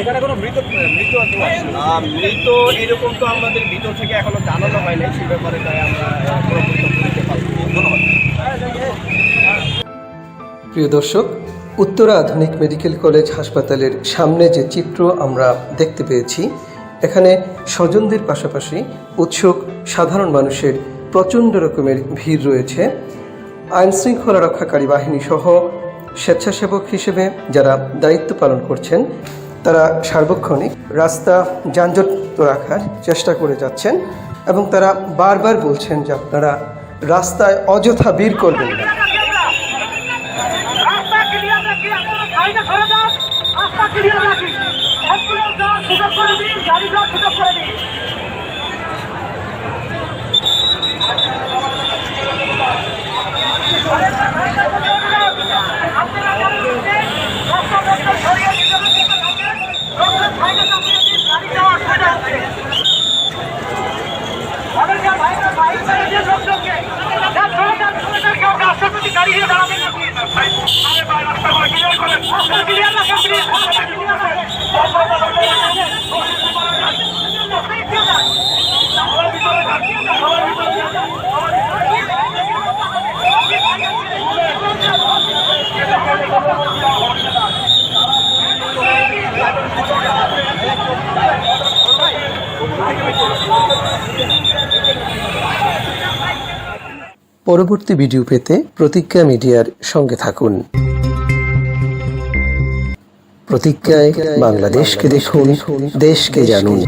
এখানে কোনো মৃত মৃত মৃত এরকম তো আমাদের ভিতর থেকে এখনও জানানো হয় নাই সে ব্যাপারে তাই আমরা। ধন্যবাদ। প্রিয় দর্শক উত্তরা আধুনিক মেডিকেল কলেজ হাসপাতালের সামনে যে চিত্র আমরা দেখতে পেয়েছি এখানে স্বজনদের পাশাপাশি উৎসুক সাধারণ মানুষের প্রচণ্ড রকমের ভিড় রয়েছে। আইনশৃঙ্খলা রক্ষাকারী বাহিনী সহ স্বেচ্ছাসেবক হিসেবে যারা দায়িত্ব পালন করছেন, তারা সার্বক্ষণিক রাস্তা যানজট রাখার চেষ্টা করে যাচ্ছেন এবং তারা বারবার বলছেন যে আপনারা রাস্তায় অযথা ভিড় করবেন না। পরবর্তী ভিডিও পেতে প্রতিজ্ঞা মিডিয়ার সঙ্গে থাকুন। প্রতিজ্ঞায় বাংলাদেশকে দেখুন দেশকে জানুন।